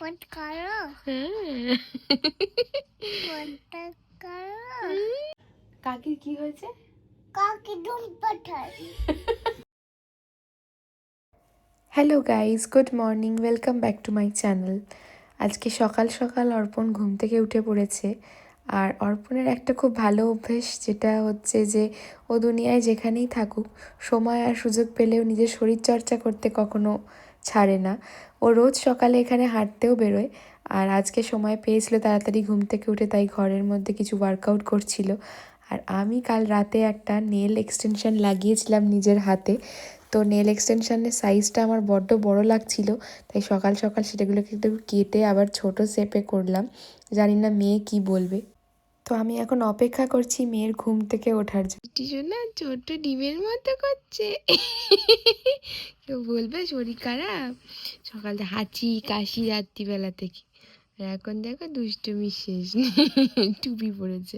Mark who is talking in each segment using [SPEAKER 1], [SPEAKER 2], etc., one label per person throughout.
[SPEAKER 1] পট করো করো
[SPEAKER 2] কাকির কি হয়েছে?
[SPEAKER 1] কাকি
[SPEAKER 2] hello guys good morning welcome back to my channel আজকে সকাল সকাল অর্পণ ঘুম থেকে উঠে পড়েছে। আর অর্পণের একটা খুব ভালো অভ্যেস যেটা হচ্ছে যে ও দুনিয়ায় যেখানেই থাকুক সময় আর সুযোগ পেলেও নিজের শরীরচর্চা করতে কখনো ছাড়ে না। ও রোজ সকালে এখানে হাঁটতেও বেরোয়। আর আজকে সময় পেয়েছিল তাড়াতাড়ি ঘুম থেকে উঠে, তাই ঘরের মধ্যে কিছু ওয়ার্কআউট করছিল। আর আমি কাল রাতে একটা নেল এক্সটেনশন লাগিয়েছিলাম নিজের হাতে। তো নেল এক্সটেনশনের সাইজটা আমার বড্ড বড় লাগছিল, তাই সকাল সকাল সেটাগুলোকে একটু কেটে আবার ছোট শেপে করলাম। জানি না মেয়ে কি বলবে। তো আমি এখন অপেক্ষা করছি মেয়ের ঘুম থেকে ওঠার জন্য। না, ছোট ডিমের মতো করছে। কেউ বলবে শরীর খারাপ? সকালে হাঁচি, কাশি রাত্রিবেলা থেকে। আর এখন দেখো দুষ্টুমি শেষ। টুপি পরেছে।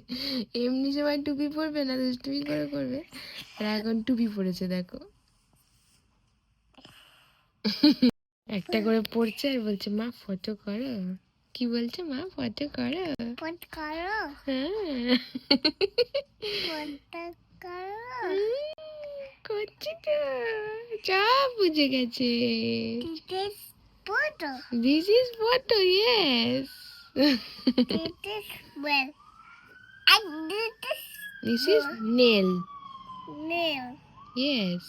[SPEAKER 2] এমনি সময় টুপি পরবে না, দুষ্টুমি করে করবে? আর এখন টুপি পরেছে, দেখো। একটা করে পড়ছে আর বলছে, মা, ফটো করো। কি বলছে মা? ফটো করো।
[SPEAKER 1] পট করো?
[SPEAKER 2] হ্যাঁ।
[SPEAKER 1] করো?
[SPEAKER 2] করছি তো। সব বুঝে গেছে। This is photo yes
[SPEAKER 1] this well this
[SPEAKER 2] is
[SPEAKER 1] nail
[SPEAKER 2] nail
[SPEAKER 1] yes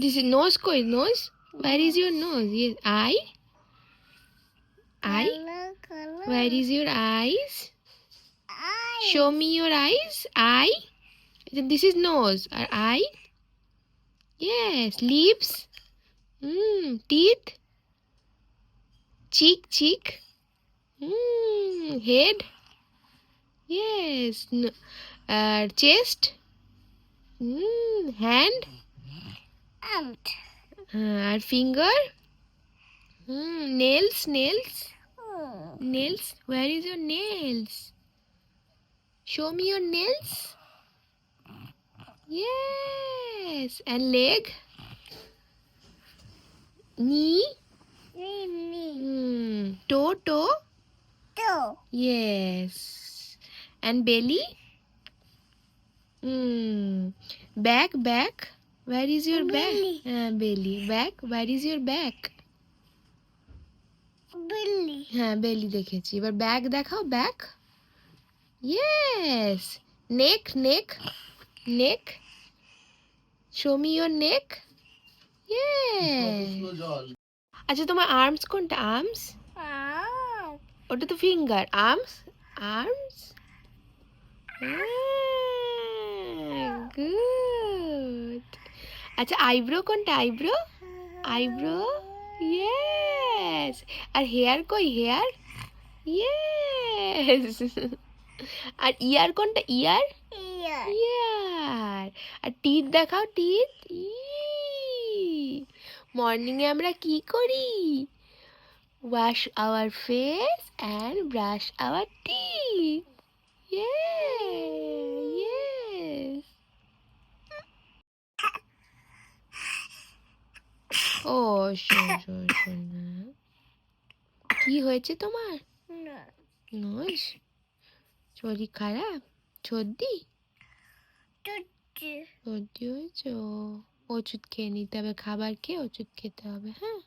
[SPEAKER 2] this is nose কই nose Where is your nose? Yes, eye. Eye. Where is your eyes?
[SPEAKER 1] eye
[SPEAKER 2] Show me your eyes. Eye. Then This is nose. Or eye. Yes. Lips. Mm. Teeth. Cheek. Cheek. Mm. Head. Yes. N- uh, chest. Mm. Hand.
[SPEAKER 1] and
[SPEAKER 2] Uh, finger. Mm. Nails. Nails.
[SPEAKER 1] Oh,
[SPEAKER 2] Nails? Where is your nails? Show me your nails. Yes. And leg? Knee?
[SPEAKER 1] really
[SPEAKER 2] Hmm. Toe, toe?
[SPEAKER 1] toe
[SPEAKER 2] Yes. And belly? Hmm. Back, back? Where is your
[SPEAKER 1] Belly.
[SPEAKER 2] back? Uh, belly. Back? Where is your back?
[SPEAKER 1] Billy
[SPEAKER 2] হ্যাঁ বেলি দেখেছি। এবার back দেখাও back yes neck neck neck. Your neck আচ্ছা তোমার arms কোনটা? Arms ওটা তো ফিঙ্গার আর্মস আর্মস গুড আচ্ছা আইব্রো কোনটা? আইব্রো আইব্রো ইয়েস আর হেয়ার কই? হেয়ার? ইয়েস আর ইয়ার কোনটা? ইয়ার? ইয়ার। আর টিথ দেখাও টিথ? মর্নিং এ আমরা কি করি? Wash our face and brush our teeth yes ও। কি হয়েছে তোমার? শরীর খারাপ? সর্দি? সর্দি। হয়েছে? ও ওষুধ খেয়ে নিতে হবে খাবার খেয়ে ওষুধ খেতে হবে হ্যাঁ?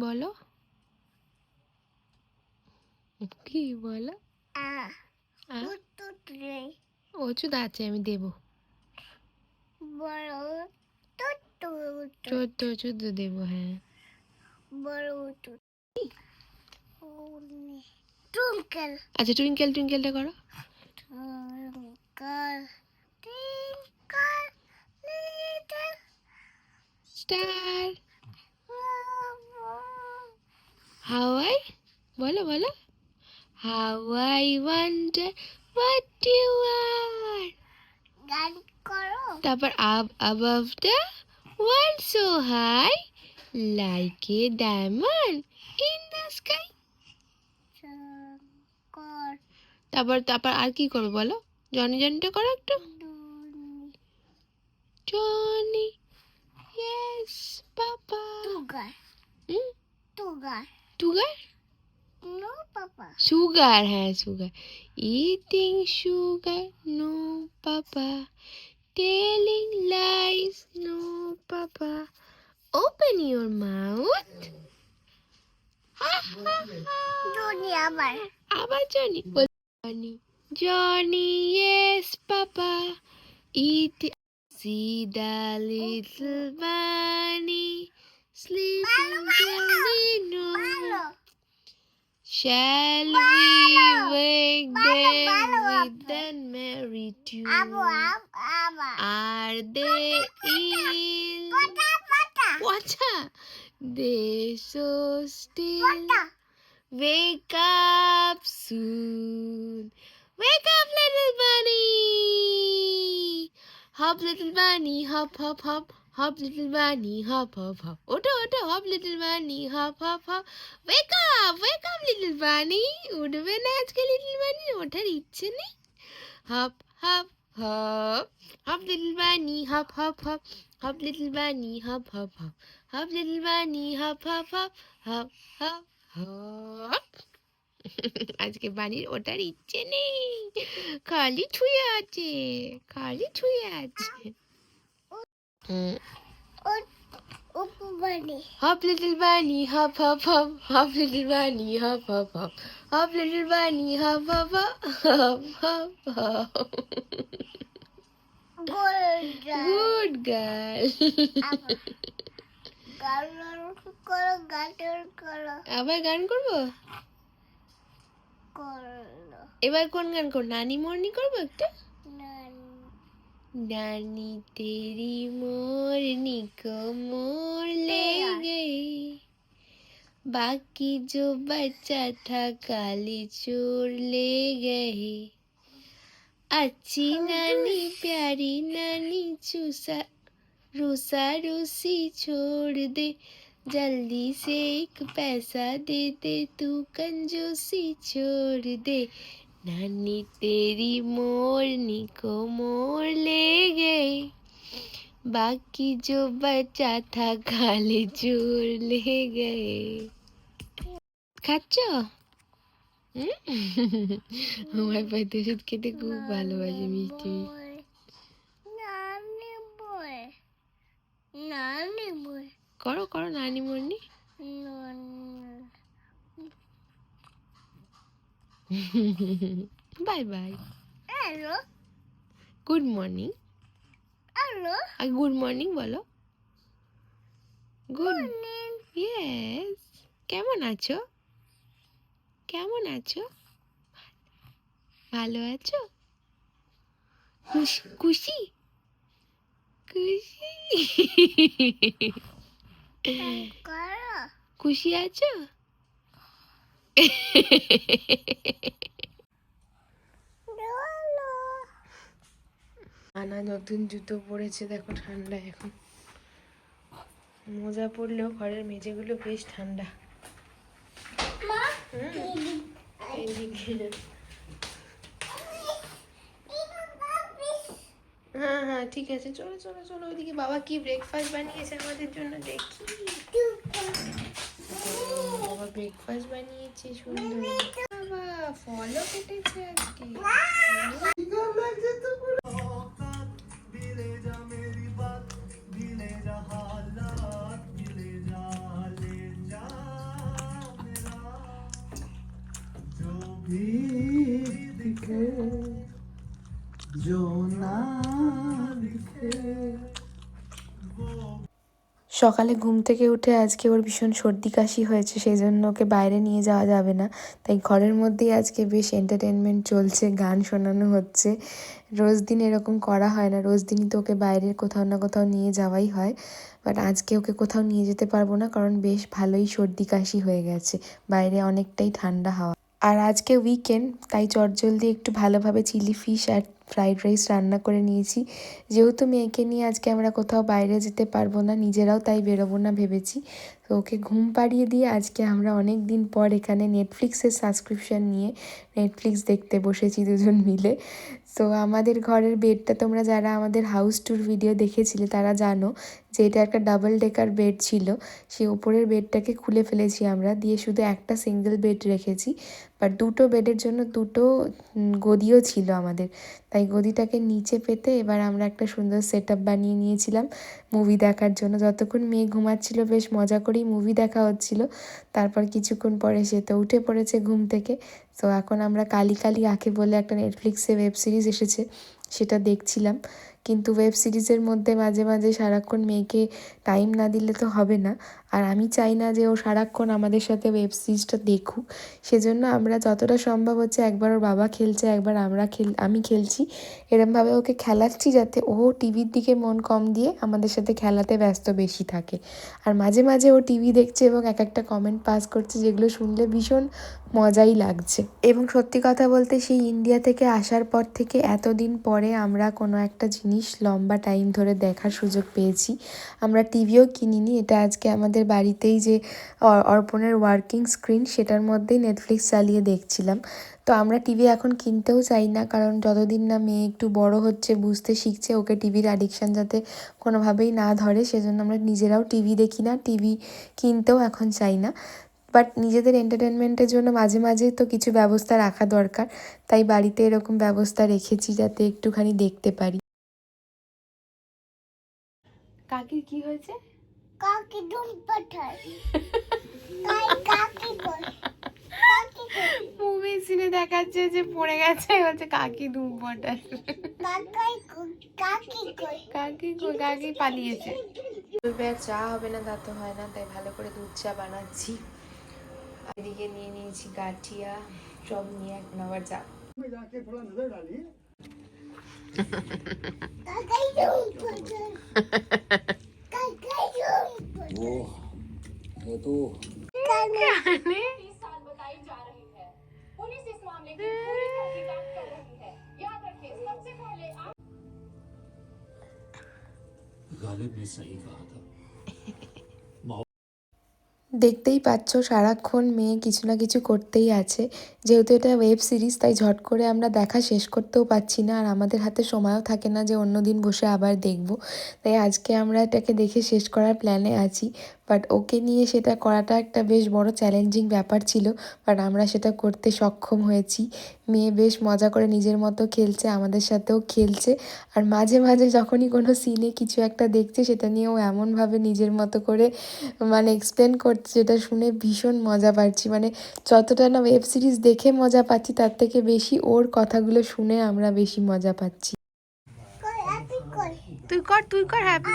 [SPEAKER 2] বলো। কি বলো? ওষুধ আছে আমি দেবো। চোদ্দ ওষুধ দেবো হ্যাঁ। আচ্ছা টুইঙ্কেল টুইঙ্কেলটা করো। স্টার। How I? বলো বলো। How I wonder what you are
[SPEAKER 1] গান করো
[SPEAKER 2] তারপর আব above the world so high like a diamond in the sky তারপর তারপর আর কি করব বলো? জনি জনিটা করো একটু।
[SPEAKER 1] জনি
[SPEAKER 2] ইয়েস পাপা তুগা হুম?
[SPEAKER 1] তুগা তুগা নো পাপা
[SPEAKER 2] সুগার হ্যাঁ sugar eating sugar no papa telling lies no papa open your mouth
[SPEAKER 1] দুনি আবার
[SPEAKER 2] আবার Johnny Johnny Johnny yes papa eat see the little bunny sleeping jelly no
[SPEAKER 1] ভালো
[SPEAKER 2] Shall we wake them with then merry tune? Are they ill? Water. They so still. Wake up soon. Wake up, little bunny. Hop, little bunny. Hop, hop, hop. Hop, little bunny, hop, hop, hop. Oto, oto, hop, little bunny, hop, hop, hop. Wake up, wake up, little bunny. উঠবে না আজকে little বানি ওঠার ইচ্ছে নেই। Hop hop hop hop little bunny hop hop hop hop little bunny hop hop hop hop little bunny hop hop hop hop hop hop আজকে বানির ওটার ইচ্ছে নেই। খালি ছুঁয়ে আছে খালি ছুঁয়ে আছে। Hop little bunny, hop hop hop, hop little bunny, hop hop hop, hop little bunny, hop hop hop, hop hop hop.
[SPEAKER 1] গোলটা
[SPEAKER 2] Good girl.
[SPEAKER 1] গালর করো গাটর করো
[SPEAKER 2] আবার গান করবো
[SPEAKER 1] করলো
[SPEAKER 2] এবার কোন গান করবো নানি মর্নি করবো একটা
[SPEAKER 1] নান
[SPEAKER 2] नानी तेरी मोरनी को मोर ले गई। बाकी जो बच्चा था काली चोर ले गए अच्छी नानी प्यारी नानी चूसा रूसा रूसी छोड़ दे। जल्दी से एक पैसा दे दे तू कंजूसी छोड़ दे। नानी तेरी मोरनी को मोर ले गए बाकी जो बचा था खाली चोर ले गए খাচ্ছ হুম? আমার পাইতে ওষুধ খেতে খুব ভালোবাসে মিষ্টি মিষ্টি
[SPEAKER 1] নানি বই নানি বই
[SPEAKER 2] করো করো নানি Morne Bye bye
[SPEAKER 1] hello
[SPEAKER 2] good morning
[SPEAKER 1] hello
[SPEAKER 2] আর গুড মর্নিং বলো। গুড ইয়েস কেমন আছো? কেমন আছো? ভালো আছো? খুশি খুশি? খুশি? খুশি আছো? আনা নতুন জুতো পরেছে দেখো ঠান্ডা এখন। মোজা পরলেও ঘরের মেঝেগুলো বেশ ঠান্ডা। হ্যাঁ হ্যাঁ ঠিক আছে চলো চলো চলো ওইদিকে বাবা কি ব্রেকফাস্ট বানিয়েছে আমাদের জন্য দেখি। ব্রেকফাস্ট বানিয়েছি সুন্দর বাবা ফলও কেটেছে আজকে।
[SPEAKER 3] जो
[SPEAKER 2] সকালে ঘুম থেকে উঠে আজকে ওর ভীষণ সর্দি কাশি হয়েছে, সেই জন্য ওকে বাইরে নিয়ে যাওয়া যাবে না। তাই ঘরের মধ্যেই আজকে বেশ এন্টারটেনমেন্ট চলছে, গান শোনানো হচ্ছে। রোজ দিন এরকম করা হয় না, রোজ দিনই তো ওকে বাইরে কোথাও না কোথাও নিয়ে যাওয়াই হয়। বাট আজকে ওকে কোথাও নিয়ে যেতে পারব না, কারণ বেশ ভালোই সর্দি কাশি হয়ে গেছে, বাইরে অনেকটাই ঠান্ডা হাওয়া। আর আজকে উইকেন্ড তাই চটজলদি একটু ভালোভাবে চিলি ফিশ আর ফ্রাইড রাইস রান্না করে নিয়েছি। যেহেতু মেয়েকে নিয়ে আজকে আমরা কোথাও বাইরে যেতে পারব না, নিজেরাও তাই বেরোবো না ভেবেছি। তো ওকে ঘুম পাড়িয়ে দিয়ে আজকে আমরা অনেক দিন পর এখানে নেটফ্লিক্সের সাবস্ক্রিপশান নিয়ে নেটফ্লিক্স দেখতে বসেছি দুজন মিলে।
[SPEAKER 4] সো আমাদের ঘরের বেডটা তোমরা যারা আমাদের হাউস ট্যুর ভিডিও দেখেছিলে, তারা জানো যে এটা একটা ডাবল ডেকার বেড ছিল। সেই ওপরের বেডটাকে খুলে ফেলেছি আমরা, দিয়ে শুধু একটা সিঙ্গেল বেড রেখেছি। বাট দুটো বেডের জন্য দুটো গদিও ছিল আমাদের। তাই গদিটাকে নিচে পেতে এবার আমরা একটা সুন্দর সেট বানিয়ে নিয়েছিলাম মুভি দেখার জন্য। যতক্ষণ মেয়ে ঘুমাচ্ছিল, বেশ মজা করেই মুভি দেখা হচ্ছিল। তারপর কিছুক্ষণ পরে সে তো উঠে পড়েছে ঘুম থেকে। তো এখন আমরা কালি কালি আঁকে বলে একটা নেটফ্লিক্সে ওয়েব সিরিজ এসেছে, সেটা দেখছিলাম। কিন্তু ওয়েব সিরিজের মধ্যে মাঝে মাঝে সারাক্ষণ মেয়েকে টাইম না দিলে তো হবে না। আর আমি চাই না যে ও সারাক্ষণ আমাদের সাথে ওয়েব সিরিজটা দেখুক। সেজন্য আমরা যতটা সম্ভব হচ্ছে একবার ওর বাবা খেলছে, একবার আমরা খেল, আমি খেলছি। এরমভাবে ওকে খেলাচ্ছি যাতে ও টিভির দিকে মন কম দিয়ে আমাদের সাথে খেলাতে ব্যস্ত বেশি থাকে। আর মাঝে মাঝে ও টিভি দেখছে এবং এক একটা কমেন্ট পাস করছে যেগুলো শুনলে ভীষণ মজাই লাগছে। এবং সত্যি কথা বলতে সেই ইন্ডিয়া থেকে আসার পর থেকে এতদিন পরে আমরা কোনো একটা জিনিস লম্বা টাইম ধরে দেখার সুযোগ পেয়েছি। আমরা টিভিও কিনিনি, এটা আজকে আমাদের বাড়িতেই যে অর্পণের ওয়ার্কিং স্ক্রিন সেটার মধ্যেই নেটফ্লিক্স চালিয়ে দেখছিলাম। তো আমরা টিভি এখন কিনতেও চাই না, কারণ যতদিন না মেয়ে একটু বড় হচ্ছে, বুঝতে শিখছে, ওকে টিভির অ্যাডিকশান যাতে কোনোভাবেই না ধরে, সেজন্য আমরা নিজেরাও টিভি দেখি না টিভি কিনতেও এখন চাই না। বাট নিজেদের এন্টারটেনমেন্টের জন্য মাঝে মাঝে তো কিছু ব্যবস্থা রাখা দরকার, তাই বাড়িতে এরকম ব্যবস্থা রেখেছি যাতে একটুখানি দেখতে পারি। কাকির কি হয়েছে?
[SPEAKER 1] কাকি দুম পাঠায়। কাই কাকি কই
[SPEAKER 4] মুভি সিনে দেখাচ্ছে যে পড়ে গেছে বলছে কাকি ধূম পটার
[SPEAKER 1] কাকি
[SPEAKER 4] কাকি কাকি পালিয়েছে। আর চা হবে না তা তো হয় না তাই ভালো করে দুধ চা বানাচ্ছি। এদিকে নিয়ে নিয়েছি গাঠিয়া সব নিয়ে এখন আবার চা।
[SPEAKER 1] দুম কাকাই
[SPEAKER 2] मामले की पूरी तहकीकात कर रही है। याद रखिए सबसे पहले आप
[SPEAKER 3] गालिब ने सही कहा था।
[SPEAKER 4] দেখতেই পাচ্ছ সারাক্ষণ মেয়ে কিছু না কিছু করতেই আছে। যেহেতু এটা ওয়েব সিরিজ তাই ঝট করে আমরা দেখা শেষ করতেও পাচ্ছি না। আর আমাদের হাতে সময়ও থাকে না যে অন্য দিন বসে আবার দেখব। তাই আজকে আমরা এটাকে দেখে শেষ করার প্ল্যানে আছি। বাট ওকে নিয়ে সেটা করাটা একটা বেশ বড় চ্যালেঞ্জিং ব্যাপার ছিল। বাট আমরা সেটা করতে সক্ষম হয়েছি। মেয়ে বেশ মজা করে নিজের মতো খেলছে, আমাদের সাথেও খেলছে। আর মাঝে মাঝে যখনই কোনো সিনে কিছু একটা দেখছে, সেটা নিয়ে ও এমনভাবে নিজের মতো করে মানে এক্সপ্লেন করছে যেটা শুনে ভীষণ মজা পাচ্ছি। মানে যতটা না ওয়েব সিরিজ দেখে মজা পাচ্ছি তার থেকে বেশি ওর কথাগুলো শুনে আমরা বেশি মজা পাচ্ছি। তুই কর তুই কর হ্যাপি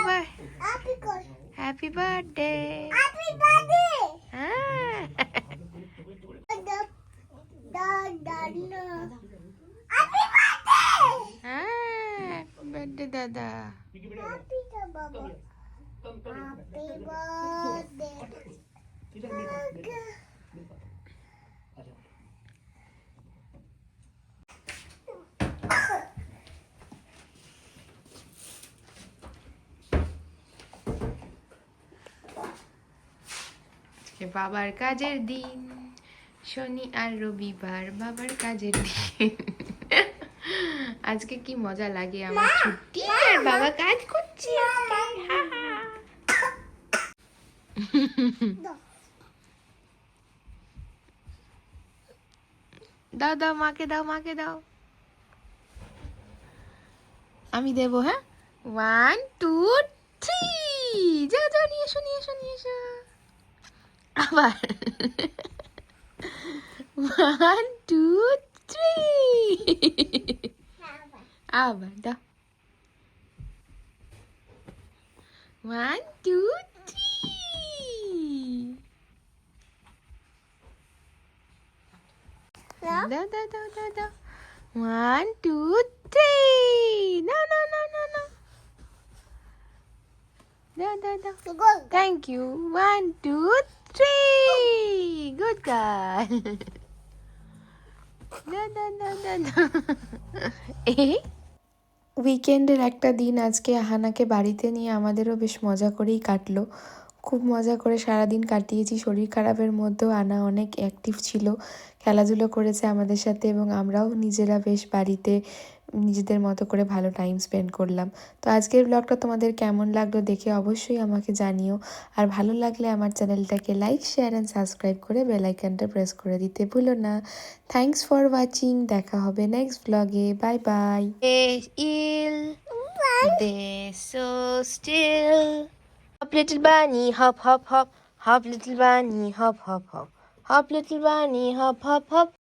[SPEAKER 4] হ্যাপি বার্থডে হ্যাঁ। হ্যাঁ বার্থডে দাদা। বাবার কাজের দিন শনি আর রবিবার বাবার কাজের দিন আজকে কি মজা লাগে আমার ছুটি আর বাবা কাজ করছে আজকে দাও দাও, মাকে দাও মাকে দাও। আমি দেব হ্যাঁ? ওয়ান টু থ্রি যা যাও নিয়ে এসো নিয়ে এসো নিয়ে এসো। আবার। ওয়ান টু থ্রি আবার, দাও। ওয়ান টু থ্রি দাও দাও দাও দাও দাও ওয়ান টু থ্রি না না না না না দাও দাও দাও
[SPEAKER 1] গো
[SPEAKER 4] Thank you. One, two, three. Good girl. Da, da, da, da, da. Eh? উইকেন্ডের একটা দিন আজকে আহানাকে বাড়িতে নিয়ে আমাদেরও বেশ মজা করেই কাটলো খুব মজা করে সারাদিন কাটিয়েছি। শরীর খারাপের মধ্যেও আনা অনেক অ্যাক্টিভ ছিল। খেলাধুলো করেছে আমাদের সাথে এবং আমরাও নিজেরা বেশ বাড়িতে নিজেদের মতো করে ভালো টাইম স্পেন্ড করলাম। তো আজকের ব্লগটা তোমাদের কেমন লাগল দেখে অবশ্যই আমাকে জানিও। আর ভালো লাগলে আমার চ্যানেলটাকে লাইক শেয়ার অ্যান্ড সাবস্ক্রাইব করে বেল আইকনটা প্রেস করে দিতে ভুলো না। থ্যাঙ্কস ফর ওয়াচিং দেখা হবে নেক্সট ব্লগে বাই বাই ইল দে সো স্টিল Hop little bunny, hop hop hop, hop little bunny, hop hop hop, hop little bunny, hop hop hop.